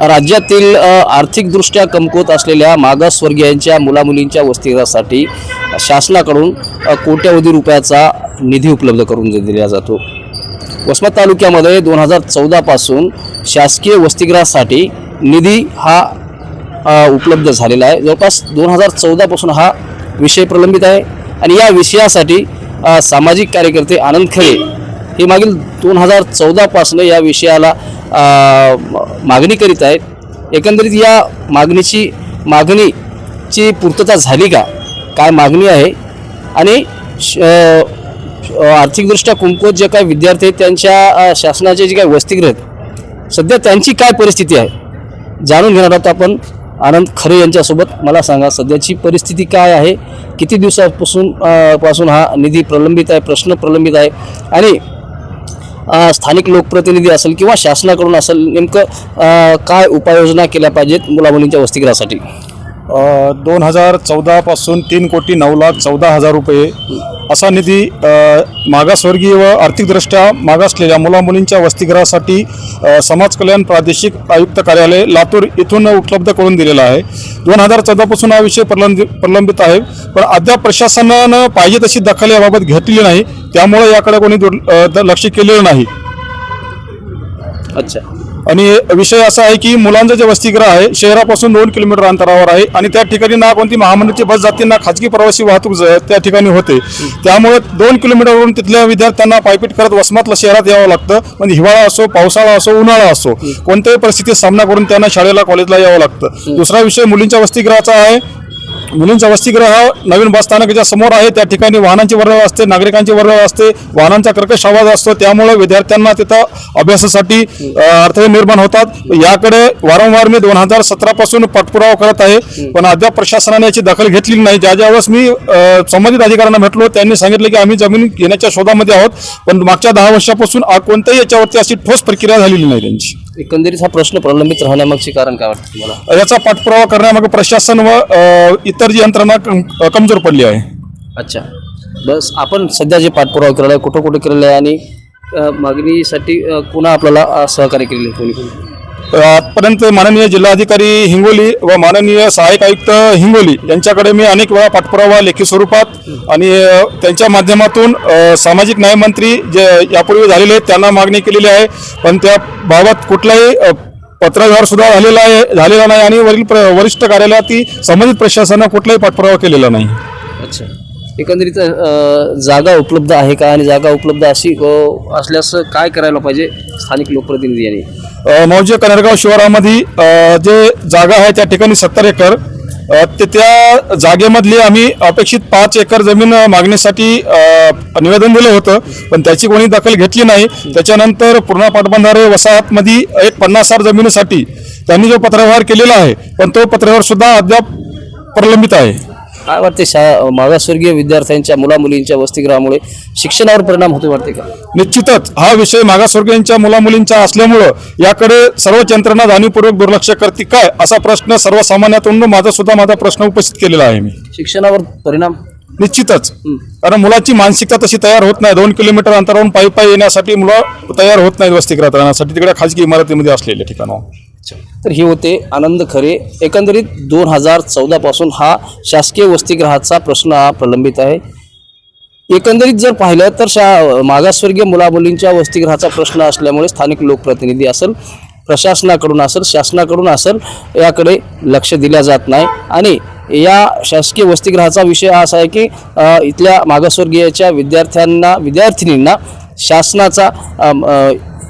राज्यातील आर्थिकदृष्ट्या कमकुवत असलेल्या मागासवर्गीयांच्या मुलामुलींच्या वसतिगृहासाठी शासनाकडून कोट्यावधी कोट्यवधी रुपयाचा निधी उपलब्ध करून दिला जातो. वसमत तालुक्यामध्ये दोन हजार चौदापासून शासकीय वसतिगृहासाठी निधी हा उपलब्ध झालेला आहे. जवळपास दोन हजार चौदापासून हा विषय प्रलंबित आहे आणि या विषयासाठी सामाजिक कार्यकर्ते आनंद खरे हे मागील दोन हजार चौदापासून या विषयाला मागणी करीत आहेत. एकंदरीत या मागणीची मागणीची पूर्तता झाली का? काय मागणी आहे? आणि श- आर्थिकदृष्ट्या कुंकोत जे काही विद्यार्थी आहेत त्यांच्या शासनाचे जे काही वसतिगृह आहेत सध्या त्यांची काय परिस्थिती आहे? जाणून घेणार आहोत आपण आनंद खरे यांच्यासोबत. मला सांगा सध्याची परिस्थिती काय आहे? किती दिवसापासून पासून हा निधी प्रलंबित आहे प्रश्न प्रलंबित आहे? आणि स्थानिक लोकप्रतिनिधी असेल किंवा शासनाकडून असेल नेमकं काय उपाययोजना केल्या पाहिजेत मुलामुलींच्या वसतिगृहासाठी? दोन हजार चौदापासून तीन कोटी नऊ लाख चौदा हजार रुपये असा निधी मागासवर्गीय व आर्थिकदृष्ट्या मागासलेल्या मुलामुलींच्या वसतिगृहासाठी समाज कल्याण प्रादेशिक आयुक्त कार्यालय लातूर इथून उपलब्ध करून दिलेला आहे. दोन हजार चौदापासून हा विषय प्रलंबित प्रलंबित आहे. पण अद्याप प्रशासनानं पाहिजे तशी दखल याबाबत घेतलेली नाही. त्यामुळे याकडे कोणी लक्ष केलेलं नाही. अच्छा. आणि विषय असा आहे की मुलांचं जे वसतिगृह आहे शहरापासून दोन किलोमीटर अंतरावर आहे आणि त्या ठिकाणी ना कोणती महामंडळाची बस जाते ना खाजगी प्रवासी वाहतूक त्या ठिकाणी होते. त्यामुळे दोन किलोमीटरवरून तिथल्या विद्यार्थ्यांना पायपीट करत वसमतला शहरात यावं लागतं. म्हणजे हिवाळा असो पावसाळा असो उन्हाळा असो कोणत्याही परिस्थितीत सामना करून त्यांना शाळेला कॉलेजला यावं लागतं. दुसरा विषय मुलींच्या वसतिगृहाचा आहे. मुलींचा वसतिगृह हा नवीन बस स्थानकाच्या समोर आहे. त्या ठिकाणी वाहनांची वर्दळ असते नागरिकांची वर्दळ असते वाहनांचा कर्कश आवाज असतो. त्यामुळे विद्यार्थ्यांना तिथं अभ्यासासाठी अडथळे निर्माण होतात. याकडे वारंवार मी दोन हजार सतरापासून पाठपुरावा करत आहे. पण अद्याप प्रशासनाने याची दखल घेतलेली नाही. ज्या ज्यावेळेस मी संबंधित अधिकाऱ्यांना भेटलो त्यांनी सांगितलं की आम्ही जमीन घेण्याच्या शोधामध्ये आहोत. पण मागच्या दहा वर्षापासून आ- कोणत्याही याच्यावरती अशी ठोस प्रक्रिया झालेली नाही त्यांची. एकंदरीत हा प्रश्न प्रलंबित राहण्यामागचे कारण काय वाटतं तुम्हाला? याचा पाठपुरावा करण्यामागे प्रशासन व अ, इतर जी यंत्रणा कम- कमजोर पडली आहे. अच्छा. बस आपण सध्या जे पाठपुरावा केलेला आहे कुठं कुठं केलेलं आहे आणि अ, मागणीसाठी अ, पुन्हा आपल्याला अ, सहकार्य केलेले कोणी कोणी? आजपर्यंत माननीय जिल्हाधिकारी हिंगोली व माननीय सहाय्यक आयुक्त हिंगोली यांच्याकडे मी अनेक वेळा पाठपुरावा लेखी स्वरूपात आणि त्यांच्या माध्यमातून सामाजिक न्यायमंत्री जे यापूर्वी झालेले आहेत त्यांना मागणी केलेली आहे. पण त्या बाबत कुठलाही पत्रव्यवहार सुद्धा झालेला आहे झालेला नाही आणि वरील प्र- वरिष्ठ कार्यालयात संबंधित प्रशासनानं कुठलाही पाठपुरावा केलेला नाही. अच्छा. एकंदरीत जागा उपलब्ध आहे का? आणि जागा उपलब्ध अशी असल्यास काय करायला पाहिजे? स्थानिक लोकप्रतिनिधी यांनी. मौजे कनेरगाव शिवारामध्ये जे जागा आहे त्या ठिकाणी सत्तर एकर. ते त्या जागेमधली आम्ही अपेक्षित पाच एकर जमीन मागणीसाठी निवेदन दिलं होतं पण त्याची कोणी दखल घेतली नाही. त्याच्यानंतर पूर्णा पाटबंधारे वसाहतमध्ये एक पन्नास साठ जमिनीसाठी त्यांनी जो पत्रव्यवहार केलेला आहे पण तो पत्रव्यवहार सुद्धा अद्याप प्रलंबित आहे. काय वाटते शा मागासवर्गीय विद्यार्थ्यांच्या मुलामुलींच्या वसतिगृहामुळे शिक्षणावर परिणाम होतो वाटते का? निश्चितच हा विषय मागासवर्गीयांच्या मुलामुलींचा असल्यामुळं याकडे सर्वच यंत्रणा जाणीवपूर्वक दुर्लक्ष करते काय असा प्रश्न सर्वसामान्यातून माझा सुद्धा माझा प्रश्न उपस्थित केलेला आहे मी. शिक्षणावर परिणाम? निश्चितच. कारण मुलाची मानसिकता तशी तयार होत नाही दोन किलोमीटर अंतरावरून पायी पायी येण्यासाठी मुलं तयार होत नाहीत वसतिगृहात राहण्यासाठी तिकडे खाजगी इमारतीमध्ये असलेल्या ठिकाणावर तर हे होते आनंद खरे. एकंदरीत दोन हजार चौदापासून हा शासकीय वसतिगृहाचा प्रश्न हा प्रलंबित आहे. एकंदरीत जर पाहिलं तर शा मागासवर्गीय मुलामुलींच्या वसतिगृहाचा प्रश्न असल्यामुळे स्थानिक लोकप्रतिनिधी असेल प्रशासनाकडून असेल शासनाकडून असेल याकडे लक्ष दिल्या जात नाही. आणि या शासकीय वसतिगृहाचा विषय असा आहे की इथल्या मागासवर्गीयाच्या विद्यार्थ्यांना विद्यार्थिनींना शासनाचा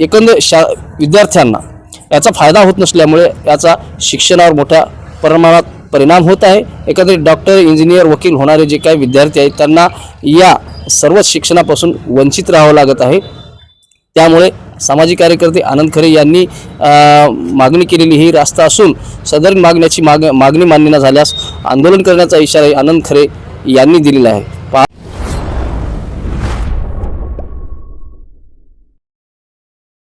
एकंदर शा विद्यार्थ्यांना याचा फायदा होत नसल्यामुळे याचा शिक्षणावर मोठ्या प्रमाणात परिणाम होत आहे. एकंदरीत डॉक्टर इंजिनियर वकील होणारे जे काही विद्यार्थी आहेत त्यांना या सर्वच शिक्षणापासून वंचित राहावं लागत आहे. त्यामुळे सामाजिक कार्यकर्ते आनंद खरे यांनी मागणी केलेली ही रास्ता असून सदर मागण्याची माग मागणी मान्य न झाल्यास आंदोलन करण्याचा इशारा आनंद खरे यांनी दिलेला आहे.